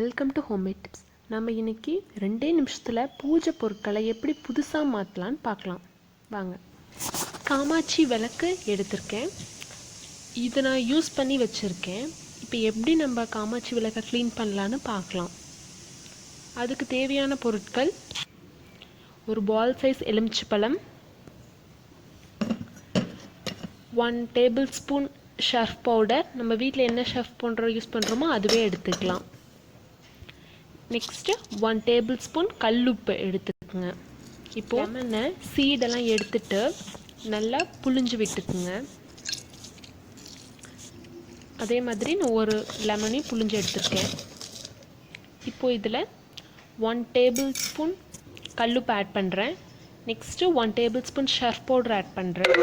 Welcome to homemade tips நம்ம இன்னைக்கு ரெண்டே நிமிஷத்தில் பூஜை பொருட்களை எப்படி புதுசாக மாற்றலான்னு பார்க்கலாம். வாங்க. காமாட்சி விளக்கு எடுத்திருக்கேன். இதை நான் யூஸ் பண்ணி வச்சுருக்கேன். இப்போ எப்படி நம்ம காமாட்சி விளக்கை க்ளீன் பண்ணலான்னு பார்க்கலாம். அதுக்கு தேவையான பொருட்கள் ஒரு பால் சைஸ் எலுமிச்சப்பழம் one tablespoon Surf powder நம்ம வீட்டில் என்ன ஷர்ஃப் பவுடர் யூஸ் பண்ணுறோமோ அதுவே எடுத்துக்கலாம். நெக்ஸ்ட்டு ஒன் டேபிள் ஸ்பூன் கல்லுப்பு எடுத்துக்கோங்க. இப்போ லெமனை சீடெல்லாம் எடுத்துட்டு நல்லா புழிஞ்சு விட்டுக்குங்க. அதே மாதிரி நான் ஒரு லெமனையும் புழிஞ்சு எடுத்துருக்கேன். இப்போ இதில் ஒன் டேபிள் ஸ்பூன் கல்லுப்பு ஆட் பண்ணுறேன் next one tablespoon Surf powder add பண்ணுறேன்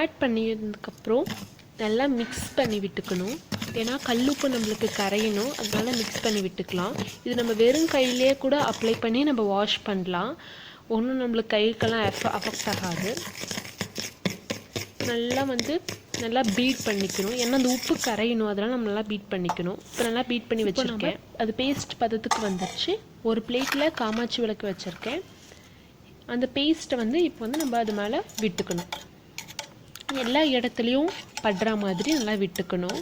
ஆட் பண்ணியதுக்கப்புறம் நல்லா மிக்ஸ் பண்ணி விட்டுக்கணும். ஏன்னா கல்லுப்பு நம்மளுக்கு கரையணும். அதனால மிக்ஸ் பண்ணி விட்டுக்கலாம். இது நம்ம வெறும் கையிலே கூட அப்ளை பண்ணி நம்ம வாஷ் பண்ணலாம். ஒன்றும் நம்மளுக்கு கைக்கெல்லாம் எஃப அஃபெக்ட் ஆகாது. நல்லா வந்து நல்லா பீட் பண்ணிக்கணும். ஏன்னா அந்த உப்பு கரையணும். அதெல்லாம் நம்ம நல்லா பீட் பண்ணிக்கணும். இப்போ நல்லா பீட் பண்ணி வச்சுருக்கேன். அது பேஸ்ட் பதத்துக்கு வந்துருச்சு. ஒரு பிளேட்டில் காமாட்சி விளக்கு வச்சுருக்கேன். அந்த பேஸ்ட்டை வந்து இப்போ வந்து நம்ம அது மேலே விட்டுக்கணும். எல்லா இடத்துலையும் படுற மாதிரி நல்லா விட்டுக்கணும்.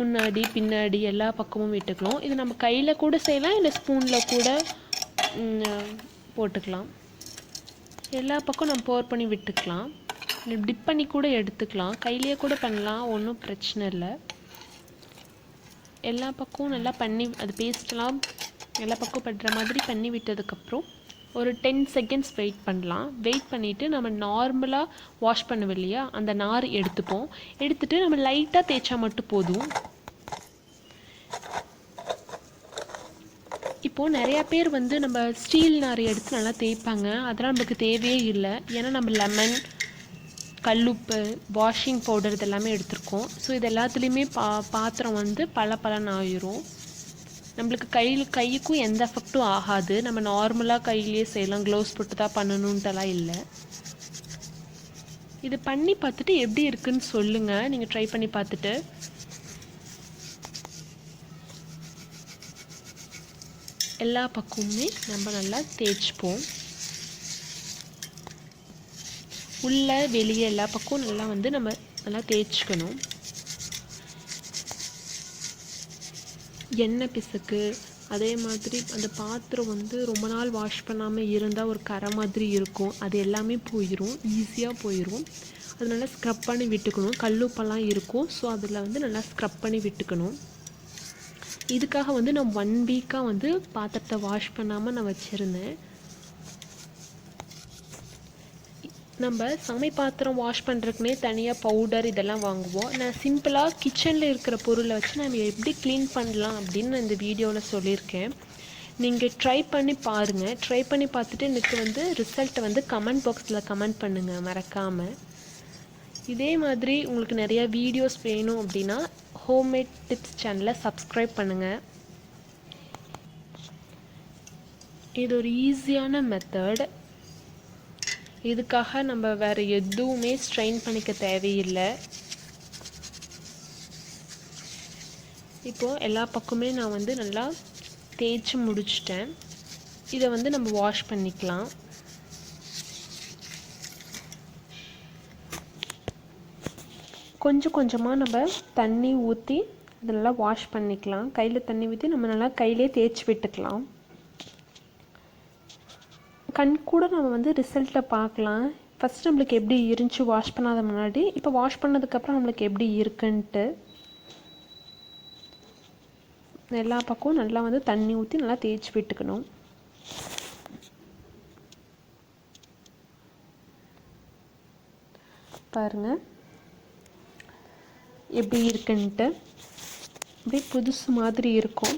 முன்னாடி பின்னாடி எல்லா பக்கமும் விட்டுக்கலாம் இது நம்ம கையில் கூட செய்யலாம் இல்லை ஸ்பூனில் கூட போட்டுக்கலாம். எல்லா பக்கம் நம்ம போர் பண்ணி விட்டுக்கலாம். டிப் பண்ணி கூட எடுத்துக்கலாம். கையிலேயே கூட பண்ணலாம் ஒன்றும் பிரச்சனை இல்லை. எல்லா பக்கமும் நல்லா பண்ணி அது பேஸ்ட்லாம் எல்லா பக்கம் படுற மாதிரி பண்ணி விட்டதுக்கப்புறம் ஒரு டென் செகண்ட்ஸ் வெயிட் பண்ணலாம். வெயிட் பண்ணிவிட்டு நம்ம நார்மலாக வாஷ் பண்ணுவோம் இல்லையா அந்த நார் எடுத்துப்போம். எடுத்துகிட்டு நம்ம லைட்டாக தேய்ச்சா மட்டும் போதும். இப்போது நிறையா பேர் வந்து நம்ம ஸ்டீல் நார் எடுத்து நல்லா தேய்ப்பாங்க. அதெல்லாம் நம்மளுக்கு தேவையே இல்லை. ஏன்னா நம்ம லெமன் கல்லுப்பு வாஷிங் பவுடர் இதெல்லாமே எடுத்திருக்கோம். ஸோ இது எல்லாத்துலேயுமே பா பாத்திரம் வந்து பல பலன் ஆயிரும். நம்மளுக்கு கையில் கைக்கும் எந்த எஃபெக்ட்டும் ஆகாது. நம்ம நார்மலாக கையிலேயே செய்யலாம். க்ளவுஸ் போட்டு தான் பண்ணணுன்ட்டெல்லாம் இல்லை. இது பண்ணி பார்த்துட்டு எப்படி இருக்குன்னு சொல்லுங்கள் நீங்கள் ட்ரை பண்ணி பார்த்துட்டு. எல்லா பக்கமுமே நம்ம நல்லா தேய்ச்சிப்போம். உள்ள வெளியே எல்லா பக்கமும் நல்லா வந்து நம்ம நல்லா தேய்ச்சிக்கணும். எண்ணெய் பிசுக்கு அதே மாதிரி அந்த பாத்திரம் வந்து ரொம்ப நாள் வாஷ் பண்ணாமல் இருந்தால் ஒரு கரை மாதிரி இருக்கும். அது எல்லாமே போயிடும் ஈஸியாக போயிடும் அது நல்லா ஸ்க்ரப் பண்ணி விட்டுக்கணும். கல்லுப்பெல்லாம் இருக்கும். ஸோ அதில் வந்து நல்லா ஸ்க்ரப் பண்ணி விட்டுக்கணும். இதுக்காக வந்து நான் ஒன் வீக்காக வந்து பாத்திரத்தை வாஷ் பண்ணாமல் நான் வச்சுருந்தேன். நம்ம சமை பாத்திரம் வாஷ் பண்ணுறதுக்குனே தனியாக பவுடர் இதெல்லாம் வாங்குவோம். நான் சிம்பிளாக கிச்சனில் இருக்கிற பொருளை வச்சு நம்ம எப்படி க்ளீன் பண்ணலாம் அப்படின்னு நான் இந்த வீடியோவில் சொல்லியிருக்கேன். நீங்கள் ட்ரை பண்ணி பாருங்கள் ட்ரை பண்ணி பார்த்துட்டு எனக்கு வந்து ரிசல்ட்டை வந்து கமெண்ட் பாக்ஸில் கமெண்ட் பண்ணுங்கள் மறக்காமல் இதே மாதிரி உங்களுக்கு நிறையா வீடியோஸ் வேணும் அப்படின்னா ஹோம்மேட் டிப்ஸ் சேனலை சப்ஸ்கிரைப் பண்ணுங்கள் இது ஒரு ஈஸியான மெத்தட் இதுக்காக நம்ம வேறு எதுவுமே ஸ்ட்ரெயின் பண்ணிக்க தேவையில்லை. இப்போது எல்லா பக்கமே நான் வந்து நல்லா தேய்ச்சி முடிச்சிட்டேன். இதை வந்து நம்ம வாஷ் பண்ணிக்கலாம். கொஞ்சம் கொஞ்சமாக நம்ம தண்ணி ஊற்றி நல்லா வாஷ் பண்ணிக்கலாம். கையில் தண்ணி ஊற்றி நம்ம நல்லா கையிலே தேய்ச்சி விட்டுக்கலாம். கண் கூட நம்ம வந்து ரிசல்ட்டை பார்க்கலாம். ஃபஸ்ட் நம்மளுக்கு எப்படி இருந்துச்சு வாஷ் பண்ணாத முன்னாடி? இப்போ வாஷ் பண்ணதுக்கப்புறம் நம்மளுக்கு எப்படி இருக்குன்ட்டு. எல்லா பக்கமும் நல்லா வந்து தண்ணி ஊற்றி நல்லா தேய்ச்சி விட்டுக்கணும். பாருங்கள் எப்படி இருக்குன்ட்டு. அப்படியே புதுசு மாதிரி இருக்கும்.